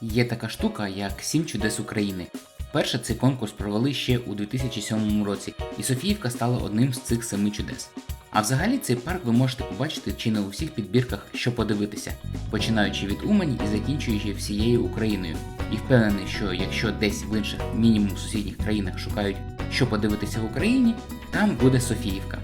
Є така штука, як Сім чудес України. Перше цей конкурс провели ще у 2007 році, і Софіївка стала одним з цих семи чудес. А взагалі цей парк ви можете побачити чи не у всіх підбірках, що подивитися, починаючи від Умані і закінчуючи всією Україною. І впевнений, що якщо десь в інших мінімум сусідніх країнах шукають, що подивитися в Україні, там буде Софіївка.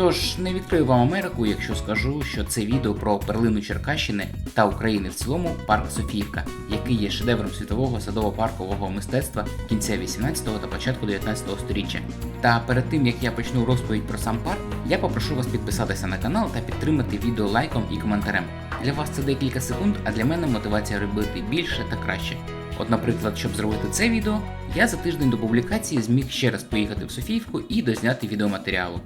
Тож не відкрию вам Америку, якщо скажу, що це відео про перлину Черкащини та України в цілому парк Софіївка, який є шедевром світового садово-паркового мистецтва кінця 18-го та початку 19-го сторіччя. Та перед тим як я почну розповідь про сам парк, я попрошу вас підписатися на канал та підтримати відео лайком і коментарем. Для вас це декілька секунд, а для мене мотивація робити більше та краще. От, наприклад, щоб зробити це відео, я за тиждень до публікації зміг ще раз поїхати в Софіївку і дозняти відеоматеріалу.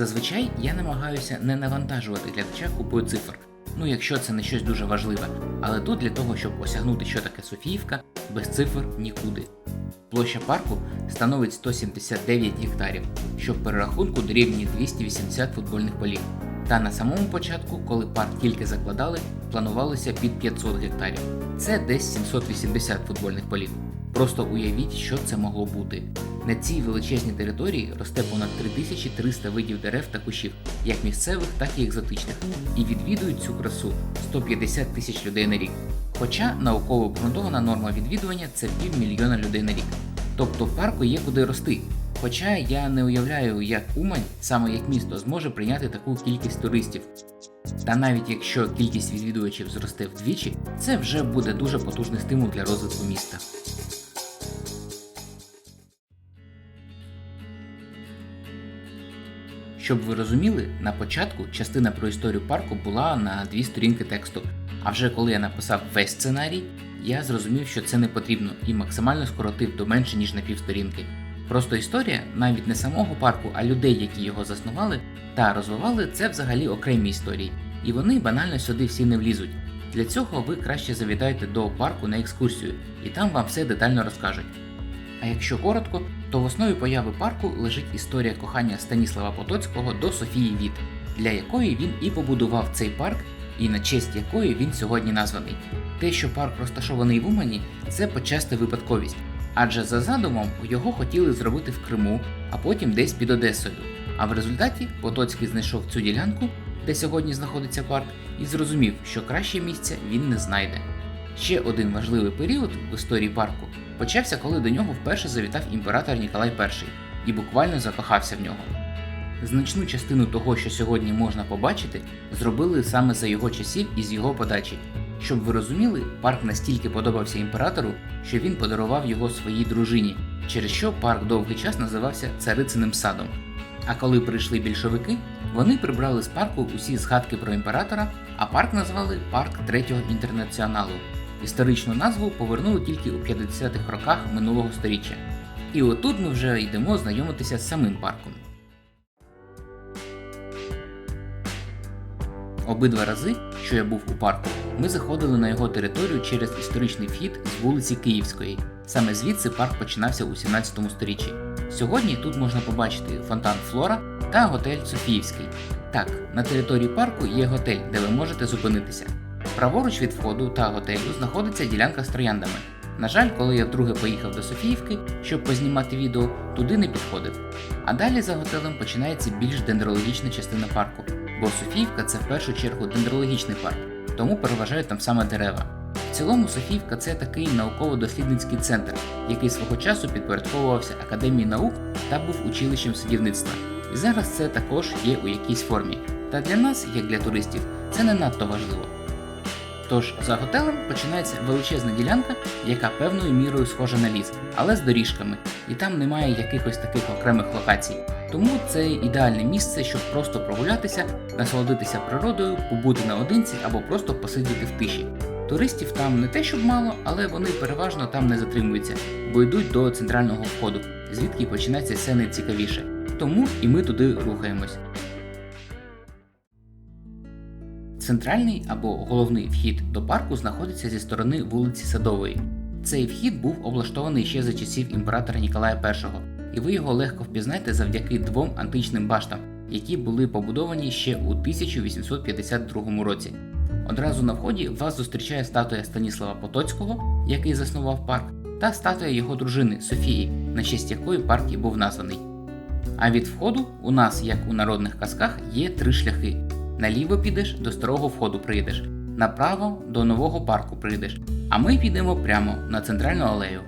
Зазвичай я намагаюся не навантажувати глядача купою цифр, ну якщо це не щось дуже важливе, але тут для того, щоб осягнути, що таке Софіївка, без цифр нікуди. Площа парку становить 179 гектарів, що в перерахунку дорівнює 280 футбольних полів. Та на самому початку, коли парк тільки закладали, планувалося під 500 гектарів. Це десь 780 футбольних полів. Просто уявіть, що це могло бути. На цій величезній території росте понад 3300 видів дерев та кущів, як місцевих, так і екзотичних, і відвідують цю красу 150 тисяч людей на рік. Хоча науково обґрунтована норма відвідування це півмільйона людей на рік. Тобто в парку є куди рости. Хоча я не уявляю, як Умань, саме як місто, зможе прийняти таку кількість туристів. Та навіть якщо кількість відвідувачів зросте вдвічі, це вже буде дуже потужний стимул для розвитку міста. Щоб ви розуміли, на початку частина про історію парку була на дві сторінки тексту. А вже коли я написав весь сценарій, я зрозумів, що це не потрібно і максимально скоротив до менше ніж на півсторінки. Просто історія навіть не самого парку, а людей, які його заснували та розвивали, це взагалі окремі історії, і вони банально сюди всі не влізуть. Для цього ви краще завітайте до парку на екскурсію, і там вам все детально розкажуть. А якщо коротко, то в основі появи парку лежить історія кохання Станіслава Потоцького до Софії Віт, для якої він і побудував цей парк, і на честь якої він сьогодні названий. Те, що парк розташований в Умані, це почаста випадковість, адже за задумом його хотіли зробити в Криму, а потім десь під Одесою. А в результаті Потоцький знайшов цю ділянку, де сьогодні знаходиться парк, і зрозумів, що краще місця він не знайде. Ще один важливий період в історії парку почався, коли до нього вперше завітав імператор Ніколай І і буквально закохався в нього. Значну частину того, що сьогодні можна побачити, зробили саме за його часів і з його подачі. Щоб ви розуміли, парк настільки подобався імператору, що він подарував його своїй дружині, через що парк довгий час називався Царициним садом. А коли прийшли більшовики, вони прибрали з парку усі згадки про імператора, а парк назвали Парк Третього інтернаціоналу. Історичну назву повернули тільки у 50-х роках минулого століття. І отут ми вже йдемо знайомитися з самим парком. Обидва рази, що я був у парку, ми заходили на його територію через історичний вхід з вулиці Київської. Саме звідси парк починався у 17 сторіччі. Сьогодні тут можна побачити фонтан Флора та готель Софіївський. Так, на території парку є готель, де ви можете зупинитися. Праворуч від входу та готелю знаходиться ділянка з трояндами. На жаль, коли я вдруге поїхав до Софіївки, щоб познімати відео, туди не підходив. А далі за готелем починається більш дендрологічна частина парку, бо Софіївка це в першу чергу дендрологічний парк, тому переважають там саме дерева. В цілому Софіївка це такий науково-дослідницький центр, який свого часу підпорядковувався Академії наук та був училищем садівництва. І зараз це також є у якійсь формі. Та для нас, як для туристів, це не надто важливо. Тож за готелем починається величезна ділянка, яка певною мірою схожа на ліс, але з доріжками, і там немає якихось таких окремих локацій. Тому це ідеальне місце, щоб просто прогулятися, насолодитися природою, побути наодинці або просто посидіти в тиші. Туристів там не те, щоб мало, але вони переважно там не затримуються, бо йдуть до центрального входу, звідки починається все найцікавіше. Тому і ми туди рухаємось. Центральний або головний вхід до парку знаходиться зі сторони вулиці Садової. Цей вхід був облаштований ще за часів імператора Ніколая І, і ви його легко впізнаєте завдяки двом античним баштам, які були побудовані ще у 1852 році. Одразу на вході вас зустрічає статуя Станіслава Потоцького, який заснував парк, та статуя його дружини Софії, на честь якої парк і був названий. А від входу у нас, як у народних казках, є три шляхи. Наліво підеш, до старого входу прийдеш, направо до нового парку прийдеш, а ми підемо прямо на центральну алею.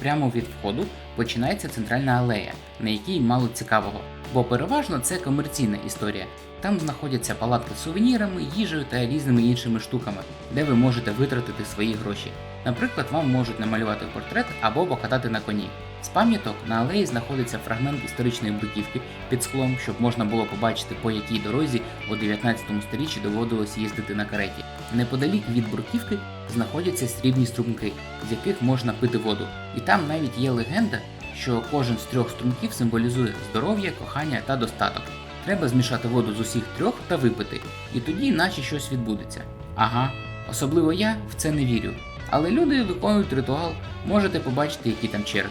Прямо від входу починається центральна алея, на якій мало цікавого, бо переважно це комерційна історія. Там знаходяться палатки з сувенірами, їжею та різними іншими штуками, де ви можете витратити свої гроші. Наприклад, вам можуть намалювати портрет або покатати на коні. З пам'яток на алеї знаходиться фрагмент історичної бруківки під склом, щоб можна було побачити, по якій дорозі у 19 сторіччі доводилось їздити на кареті. Неподалік від бруківки знаходяться срібні струмки, з яких можна пити воду. І там навіть є легенда, що кожен з трьох струмків символізує здоров'я, кохання та достаток. Треба змішати воду з усіх трьох та випити, і тоді наче щось відбудеться. Ага, особливо я в це не вірю. Але люди виконують ритуал, можете побачити, які там черги.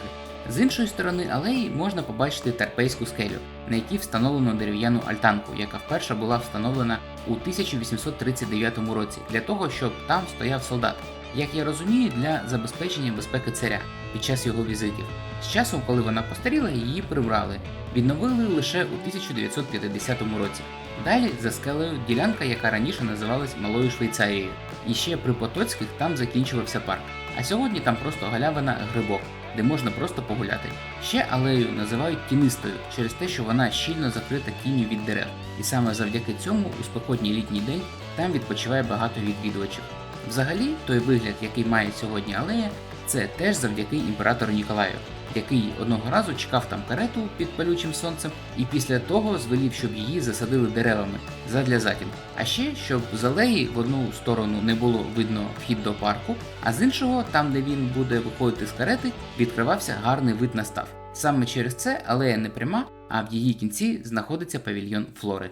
З іншої сторони алеї можна побачити Тарпейську скелю, на якій встановлено дерев'яну альтанку, яка вперше була встановлена у 1839 році для того, щоб там стояв солдат. Як я розумію, для забезпечення безпеки царя під час його візитів. З часом, коли вона постаріла, її прибрали, відновили лише у 1950 році. Далі за скелею ділянка, яка раніше називалась Малою Швейцарією. І ще при Потоцьких там закінчувався парк. А сьогодні там просто галявина грибок, де можна просто погуляти. Ще алею називають тінистою через те, що вона щільно закрита тінню від дерев. І саме завдяки цьому у спекотній літній день там відпочиває багато відвідувачів. Взагалі, той вигляд, який має сьогодні алея, це теж завдяки імператору Ніколаю який одного разу чекав там карету під палючим сонцем, і після того звелів, щоб її засадили деревами задля затінку. А ще щоб з алеї в одну сторону не було видно вхід до парку, а з іншого, там де він буде виходити з карети, відкривався гарний вид на став. Саме через це алея не пряма, а в її кінці знаходиться павільйон флори.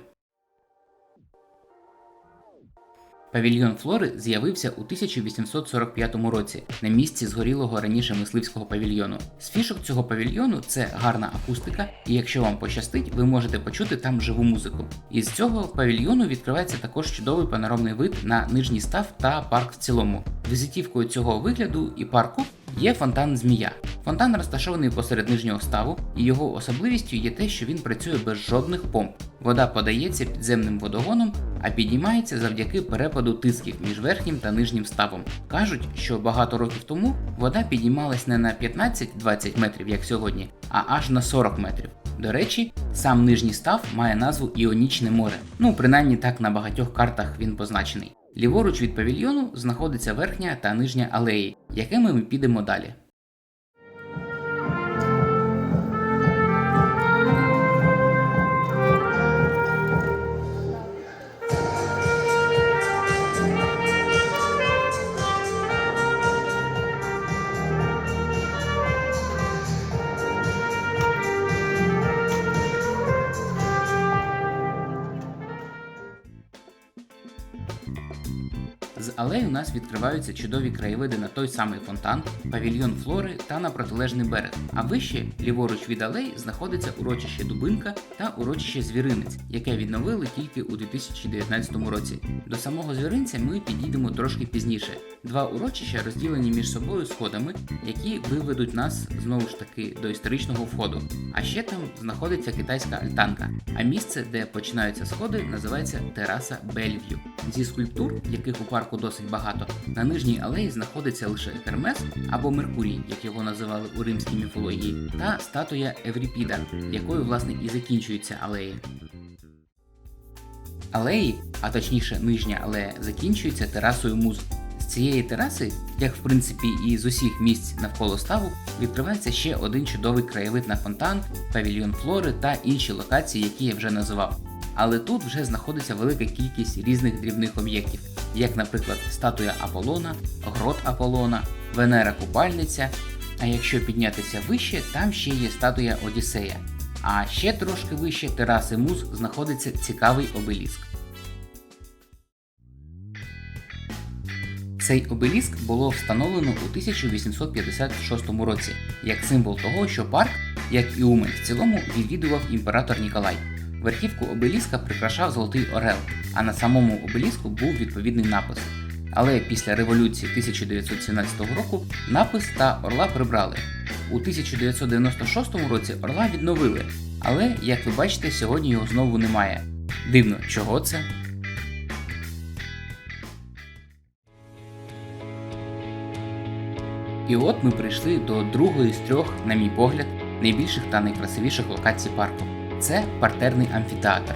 Павільйон Флори з'явився у 1845 році на місці згорілого раніше мисливського павільйону. З фішок цього павільйону це гарна акустика, і якщо вам пощастить, ви можете почути там живу музику. Із цього павільйону відкривається також чудовий панорамний вид на нижній став та парк в цілому. Візитівкою цього вигляду і парку є фонтан Змія. Фонтан розташований посеред нижнього ставу, і його особливістю є те, що він працює без жодних помп. Вода подається підземним водогоном, а піднімається завдяки перепаду тисків між верхнім та нижнім ставом. Кажуть, що багато років тому вода піднімалась не на 15-20 метрів, як сьогодні, а аж на 40 метрів. До речі, сам нижній став має назву Іонічне море. Ну, принаймні так на багатьох картах він позначений. Ліворуч від павільйону знаходиться верхня та нижня алеї, якими ми підемо далі. Алеї у нас відкриваються чудові краєвиди на той самий фонтан, павільйон флори та на протилежний берег. А вище, ліворуч від алеї, знаходиться урочище Дубинка та урочище Звіринець, яке відновили тільки у 2019 році. До самого звіринця ми підійдемо трошки пізніше. Два урочища розділені між собою сходами, які виведуть нас знову ж таки до історичного входу. А ще там знаходиться китайська альтанка. А місце, де починаються сходи, називається тераса Бельв'ю. Зі скульптур, яких у парку досить багато, на нижній алеї знаходиться лише Гермес або Меркурій, як його називали у римській міфології, та статуя Евріпіда, якою власне і закінчуються алеї. Алеї, а точніше нижня алея, закінчується терасою муз. Цієї тераси, як в принципі і з усіх місць навколо ставу, відкривається ще один чудовий краєвид на фонтан, павільйон флори та інші локації, які я вже називав. Але тут вже знаходиться велика кількість різних дрібних об'єктів, як, наприклад, статуя Аполлона, грот Аполлона, Венера Купальниця. А якщо піднятися вище, там ще є статуя Одіссея. А ще трошки вище тераси муз знаходиться цікавий обеліск. Цей обеліск було встановлено у 1856 році як символ того, що парк, як і Умель в цілому, відвідував імператор Ніколай. Верхівку обеліска прикрашав золотий орел, а на самому обеліску був відповідний напис. Але після революції 1917 року напис та орла прибрали. У 1996 році орла відновили, але, як ви бачите, сьогодні його знову немає. Дивно, чого це? І от ми прийшли до другої з трьох, на мій погляд, найбільших та найкрасивіших локацій парку. Це партерний амфітеатр.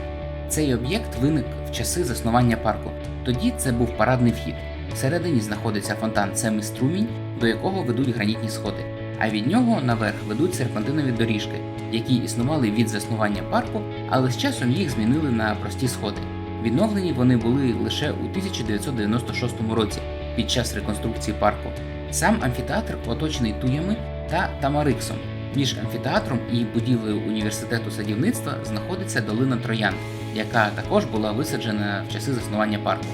Цей об'єкт виник в часи заснування парку. Тоді це був парадний вхід. Всередині знаходиться фонтан Семи Струмінь, до якого ведуть гранітні сходи. А від нього наверх ведуть серпантинові доріжки, які існували від заснування парку, але з часом їх змінили на прості сходи. Відновлені вони були лише у 1996 році під час реконструкції парку. Сам амфітеатр оточений туями та тамариксом. Між амфітеатром і будівлею університету садівництва знаходиться долина Троян, яка також була висаджена в часи заснування парку.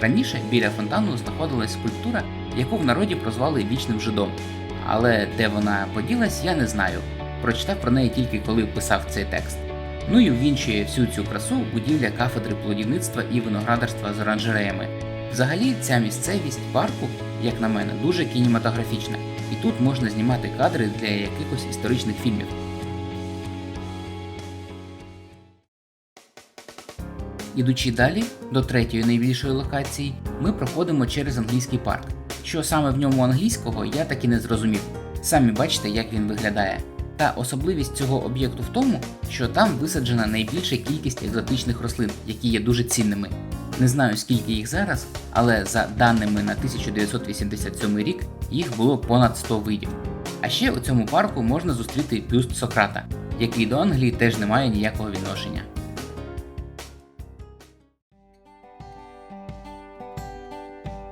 Раніше біля фонтану знаходилась скульптура, яку в народі прозвали вічним жидом. Але де вона поділась, я не знаю. Прочитав про неї тільки коли писав цей текст. Ну і ввінчує всю цю красу будівля кафедри плодівництва і виноградарства з оранжереями. Взагалі, ця місцевість парку, як на мене, дуже кінематографічна, і тут можна знімати кадри для якихось історичних фільмів. Ідучи далі до третьої найбільшої локації, ми проходимо через англійський парк. Що саме в ньому англійського, я так і не зрозумів. Самі бачите, як він виглядає. Та особливість цього об'єкту в тому, що там висаджена найбільша кількість екзотичних рослин, які є дуже цінними. Не знаю скільки їх зараз, але за даними на 1987 рік їх було понад 100 видів. А ще у цьому парку можна зустріти бюст Сократа, який до Англії теж не має ніякого відношення.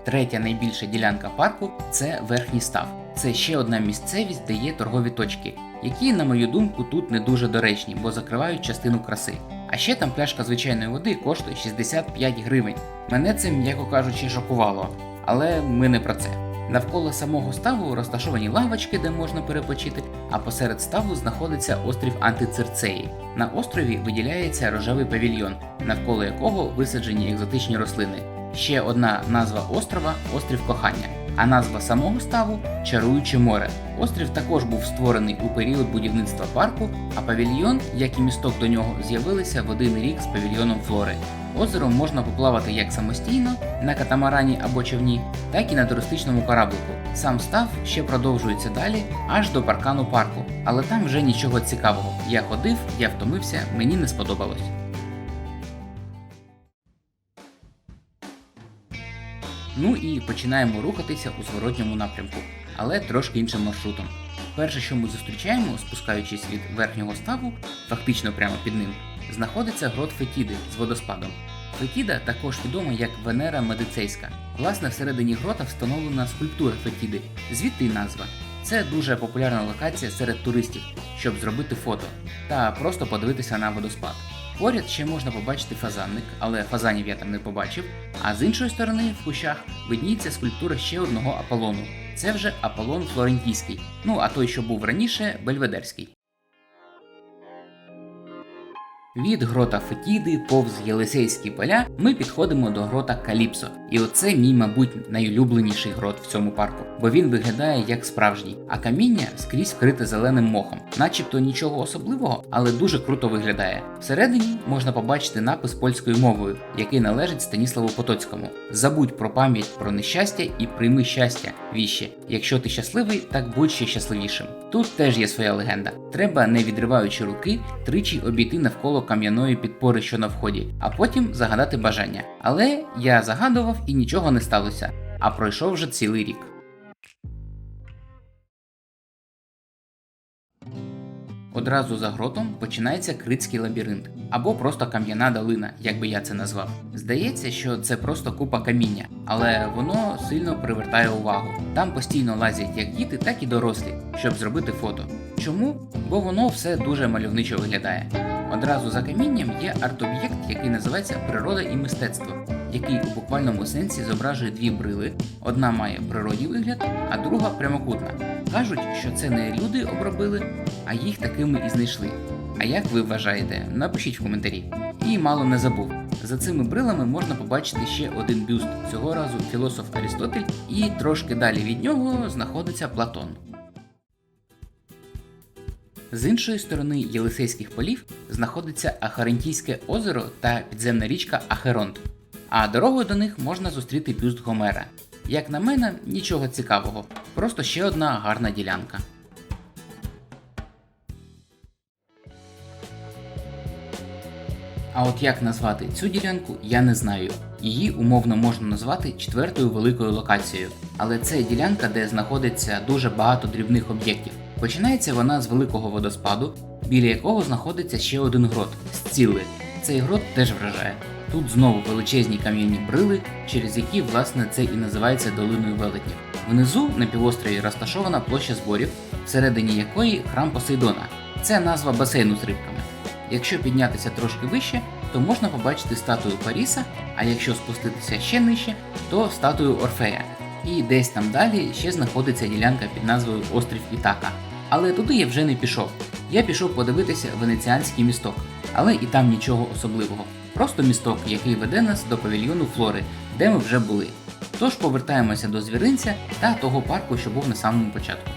Третя найбільша ділянка парку це верхній став. Це ще одна місцевість, де є торгові точки, які, на мою думку, тут не дуже доречні, бо закривають частину краси. А ще там пляшка звичайної води коштує 65 гривень. Мене це, м'яко кажучи, шокувало. Але ми не про це. Навколо самого ставу розташовані лавочки, де можна перепочити, а посеред ставу знаходиться острів Антицерцеї. На острові виділяється рожевий павільйон, навколо якого висаджені екзотичні рослини. Ще одна назва острова острів кохання, а назва самого ставу Чаруюче море. Острів також був створений у період будівництва парку, а павільйон, як і місток до нього, з'явилися в один рік з павільйоном флори. Озером можна поплавати як самостійно на катамарані або човні, так і на туристичному кораблику. Сам став ще продовжується далі аж до паркану парку, але там вже нічого цікавого. Я ходив, я втомився, мені не сподобалось. Ну і починаємо рухатися у зворотньому напрямку, але трошки іншим маршрутом. Перше, що ми зустрічаємо, спускаючись від верхнього ставу, фактично прямо під ним, знаходиться грот Фетіди з водоспадом. Фетіда також відома як Венера Медицейська. Власне, всередині грота встановлена скульптура Фетіди, звідти й назва. Це дуже популярна локація серед туристів, щоб зробити фото та просто подивитися на водоспад. Поряд ще можна побачити фазанник, але фазанів я там не побачив. А з іншої сторони, в кущах, видніється скульптура ще одного Аполлону. Це вже Аполлон Флорентійський, ну а той, що був раніше, Бельведерський. Від грота Фетіди повз Єлисейські поля ми підходимо до грота Каліпсо. І оце мій, мабуть, найулюбленіший грот в цьому парку, бо він виглядає як справжній, а каміння скрізь вкрите зеленим мохом, начебто нічого особливого, але дуже круто виглядає. Всередині можна побачити напис польською мовою, який належить Станіславу Потоцькому. Забудь про пам'ять про нещастя і прийми щастя, віще. Якщо ти щасливий, так будь ще щасливішим. Тут теж є своя легенда. Треба, не відриваючи руки, тричі обійти навколо кам'яної підпори, що на вході, а потім загадати бажання. Але я загадував і нічого не сталося, а пройшов вже цілий рік. Одразу за гротом починається критський лабіринт або просто кам'яна долина, як би я це назвав. Здається, що це просто купа каміння, але воно сильно привертає увагу. Там постійно лазять як діти, так і дорослі, щоб зробити фото. Чому? Бо воно все дуже мальовничо виглядає. Одразу за камінням є арт-об'єкт, який називається Природа і мистецтво. який у буквальному сенсі зображує дві брили. Одна має природній вигляд, а друга прямокутна. Кажуть, що це не люди обробили, а їх такими і знайшли. А як ви вважаєте? Напишіть в коментарі. І мало не забув. За цими брилами можна побачити ще один бюст, цього разу філософ Арістотель, і трошки далі від нього знаходиться Платон. З іншої сторони Єлисейських полів знаходиться Ахарентійське озеро та підземна річка Ахеронт. А дорогою до них можна зустріти бюст Гомера. Як на мене, нічого цікавого, просто ще одна гарна ділянка. А от як назвати цю ділянку, я не знаю. Її умовно можна назвати четвертою великою локацією, але це ділянка, де знаходиться дуже багато дрібних об'єктів. Починається вона з великого водоспаду, біля якого знаходиться ще один грот Сцілли. Цей грот теж вражає. Тут знову величезні кам'яні брили, через які власне це і називається долиною велетнів. Внизу на півострові розташована площа зборів, всередині якої храм Посейдона. Це назва басейну з рибками. Якщо піднятися трошки вище, то можна побачити статую Паріса, а якщо спуститися ще нижче, то статую Орфея. І десь там далі ще знаходиться ділянка під назвою Острів Ітака. Але туди я вже не пішов. Я пішов подивитися венеціанський місток, але і там нічого особливого. Просто місток, який веде нас до павільйону Флори, де ми вже були. Тож повертаємося до звіринця та того парку, що був на самому початку.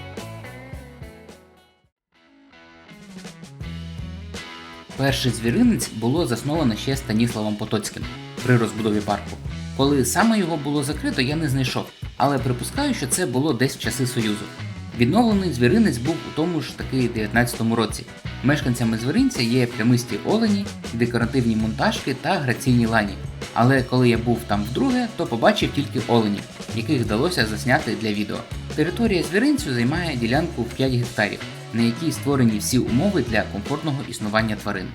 Перший звіринець було засновано ще Станіславом Потоцьким при розбудові парку. Коли саме його було закрито, я не знайшов, але припускаю, що це було десь в часи Союзу. Відновлений звіринець був у тому ж таки 19-му році. Мешканцями звіринця є прямисті олені, декоративні монтажки та граційні лані. Але коли я був там вдруге, то побачив тільки оленів, яких вдалося засняти для відео. Територія звіринцю займає ділянку в 5 гектарів, на якій створені всі умови для комфортного існування тварин.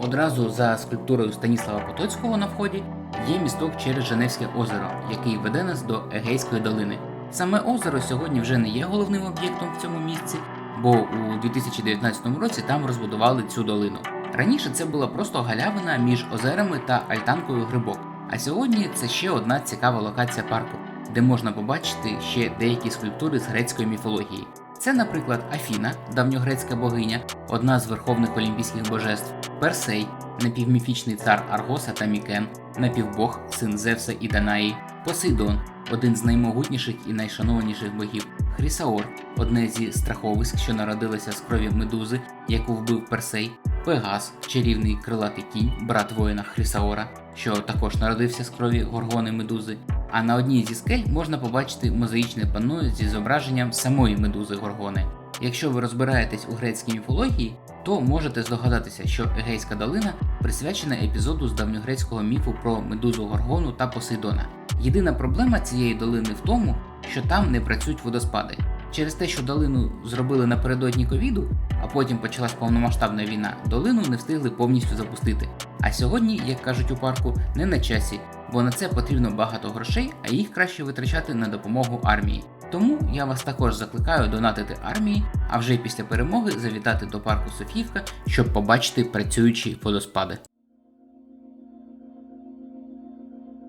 Одразу за скульптурою Станіслава Потоцького на вході є місток через Женевське озеро, який веде нас до Егейської долини. Саме озеро сьогодні вже не є головним об'єктом в цьому місці, бо у 2019 році там розбудували цю долину. Раніше це була просто галявина між озерами та альтанкою грибок. А сьогодні це ще одна цікава локація парку, де можна побачити ще деякі скульптури з грецької міфології. Це, наприклад, Афіна, давньогрецька богиня, одна з верховних олімпійських божеств, Персей, напівміфічний цар Аргоса та Мікен, напівбог, син Зевса і Данаї, Посейдон, один з наймогутніших і найшанованіших богів, Хрісаор, одне зі страховиськ, що народилося з крові медузи, яку вбив Персей, Пегас, чарівний крилатий кінь, брат воїна Хрісаора, що також народився з крові горгони медузи. А на одній зі скель можна побачити мозаїчне панно зі зображенням самої медузи Горгони. Якщо ви розбираєтесь у грецькій міфології, то можете здогадатися, що Егейська долина присвячена епізоду з давньогрецького міфу про медузу Горгону та Посейдона. Єдина проблема цієї долини в тому, що там не працюють водоспади. Через те, що долину зробили напередодні ковіду, а потім почалась повномасштабна війна, долину не встигли повністю запустити. А сьогодні, як кажуть у парку, не на часі, бо на це потрібно багато грошей, а їх краще витрачати на допомогу армії. Тому я вас також закликаю донатити армії, а вже після перемоги завітати до парку Софіївка, щоб побачити працюючі водоспади.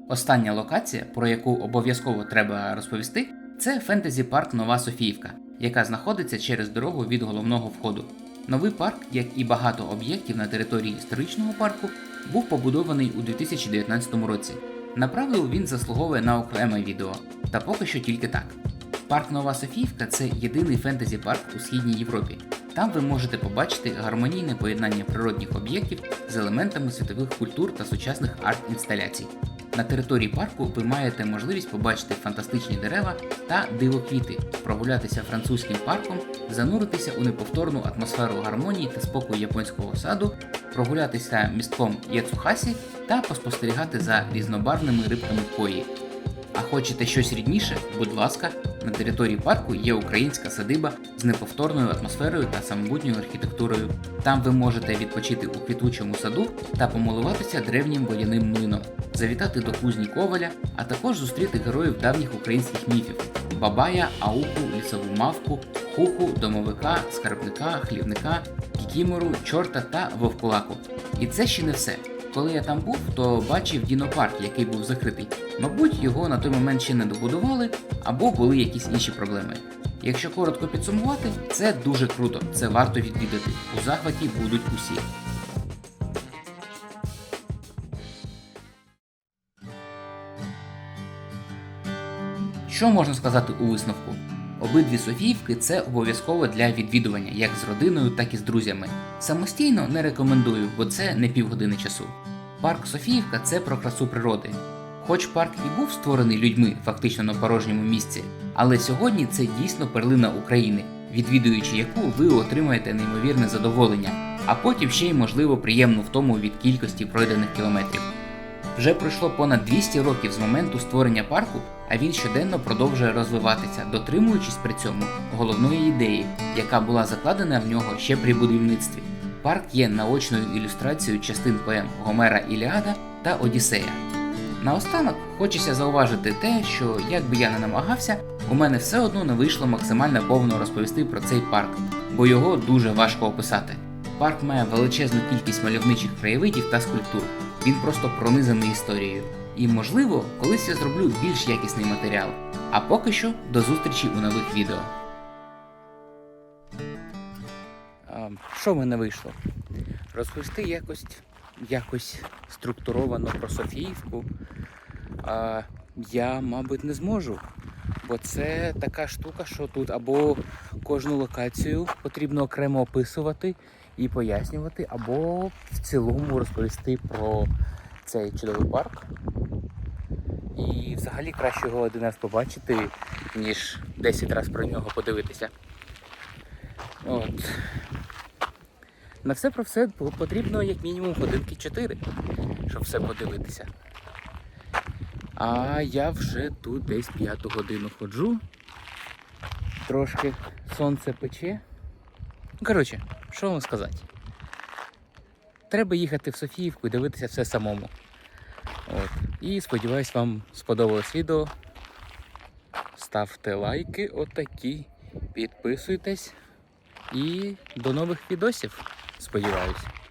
Остання локація, про яку обов'язково треба розповісти, це фентезі парк Нова Софіївка, яка знаходиться через дорогу від головного входу. Новий парк, як і багато об'єктів на території історичного парку, був побудований у 2019 році. Направду він заслуговує на окреме відео, та поки що тільки так. Парк Нова Софіївка це єдиний фентезі парк у східній Європі. Там ви можете побачити гармонійне поєднання природних об'єктів з елементами світових культур та сучасних арт-інсталяцій. На території парку ви маєте можливість побачити фантастичні дерева та дивоквіти, прогулятися французьким парком, зануритися у неповторну атмосферу гармонії та спокою японського саду, прогулятися містком Яцухасі та поспостерігати за різнобарвними рибками кої. А хочете щось рідніше? Будь ласка, на території парку є українська садиба з неповторною атмосферою та самобутньою архітектурою. Там ви можете відпочити у квітучому саду та помилуватися древнім водяним млином, завітати до кузні Коваля, а також зустріти героїв давніх українських міфів: Бабая, Ауку, лісову мавку, Хуху, домовика, скарбника, хлівника, кікімору, чорта та вовкулаку. І це ще не все. Коли я там був, то бачив дінопарк, який був закритий. Мабуть, його на той момент ще не добудували, або були якісь інші проблеми. Якщо коротко підсумувати, це дуже круто, це варто відвідати. У захваті будуть усі. Що можна сказати у висновку? Обидві Софіївки це обов'язково для відвідування як з родиною, так і з друзями. Самостійно не рекомендую, бо це не півгодини часу. Парк Софіївка це про красу природи. Хоч парк і був створений людьми фактично на порожньому місці, але сьогодні це дійсно перлина України, відвідуючи яку ви отримаєте неймовірне задоволення, а потім ще й можливо приємну втому від кількості пройдених кілометрів. Вже пройшло понад 200 років з моменту створення парку, а він щоденно продовжує розвиватися, дотримуючись при цьому головної ідеї, яка була закладена в нього ще при будівництві. Парк є наочною ілюстрацією частин поем Гомера Іліада та Одіссея. Наостанок хочеться зауважити те, що як би я не намагався, у мене все одно не вийшло максимально повно розповісти про цей парк, бо його дуже важко описати. Парк має величезну кількість мальовничих краєвидів та скульптур. Він просто пронизаний історією. І, можливо, колись я зроблю більш якісний матеріал. А поки що до зустрічі у нових відео. А, що в мене вийшло? Розповісти якось, якось структуровано про Софіївку. А, я, мабуть, не зможу. Бо це така штука, що тут або кожну локацію потрібно окремо описувати і пояснювати, або в цілому розповісти про цей чудовий парк. І взагалі краще його один раз побачити, ніж 10 разів про нього подивитися. От. На все про все потрібно як мінімум годинки 4, щоб все подивитися. А я вже тут десь п'яту годину ходжу. Трошки сонце пече. Ну, коротше, що вам сказати? Треба їхати в Софіївку і дивитися все самому. От. І сподіваюсь, вам сподобалось відео. Ставте лайки отакі, підписуйтесь і до нових відосів. Сподіваюсь.